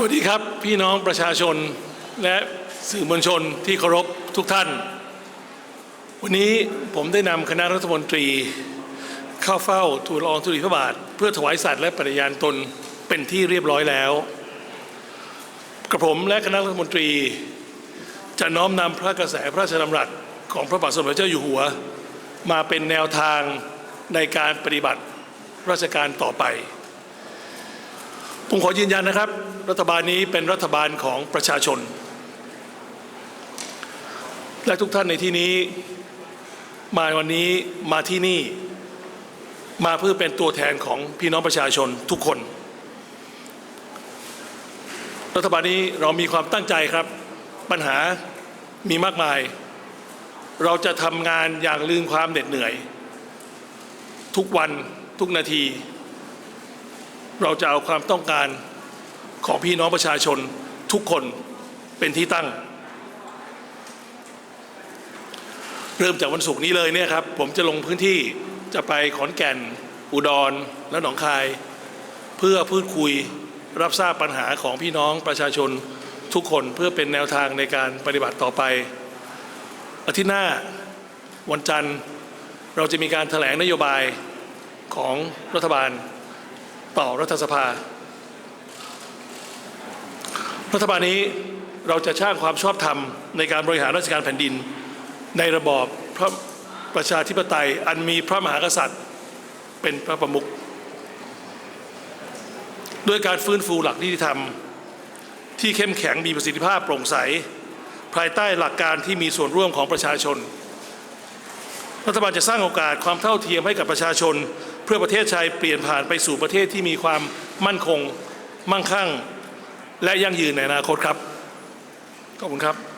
สวัสดีครับ พี่น้องประชาชนและสื่อมวลชนที่เคารพทุกท่าน วันนี้ผมได้นำคณะรัฐมนตรี เข้าเฝ้าทูลละอองธุลีพระบาท เพื่อถวายสัตย์และปฏิญาณตนเป็นที่เรียบร้อยแล้วกระผมและคณะรัฐมนตรี จะน้อมนำพระกระแสพระราชดำรัสของพระบาทสมเด็จเจ้าอยู่หัว มาเป็นแนวทางในการปฏิบัติราชการต่อไป ผมขอยืนยันนะครับ รัฐบาลนี้เป็นรัฐบาลของประชาชน และทุกท่านในที่นี้ มาวันนี้มาที่นี่ มาเพื่อเป็นตัวแทนของพี่น้องประชาชนทุกคน รัฐบาลนี้เรามีความตั้งใจครับ ปัญหามีมากมาย เราจะทำงานอย่างลืมความเหน็ดเหนื่อย ทุกวันทุกนาที เราจะเอาความต้องการของพี่น้องประชาชนทุกคนเป็นที่ตั้ง เริ่มจากวันศุกร์นี้เลยเนี่ยครับ ผมจะลงพื้นที่จะไปขอนแก่น อุดรและหนองคาย เพื่อพูดคุยรับทราบปัญหาของพี่น้องประชาชนทุกคนเพื่อเป็นแนวทางในการปฏิบัติต่อไป อาทิตย์หน้าวันจันทร์เราจะมีการแถลงนโยบายของรัฐบาล ต่อรัฐสภา รัฐบาลนี้เราจะสร้างความชอบธรรมในการบริหารราชการแผ่นดิน ในระบอบพระประชาธิปไตยอันมีพระมหากษัตริย์เป็นพระประมุขด้วยการฟื้นฟูหลักนิติธรรม ที่เข้มแข็งมีประสิทธิภาพโปร่งใส ภายใต้หลักการที่มีส่วนร่วมของประชาชน รัฐบาลจะสร้างโอกาสความเท่าเทียมให้กับประชาชน พื่อประเทศไทยเปลี่ยนผ่านไปสู่ประเทศที่มีความมั่นคง มั่งคั่ง และยั่งยืนในอนาคตครับ ขอบคุณครับ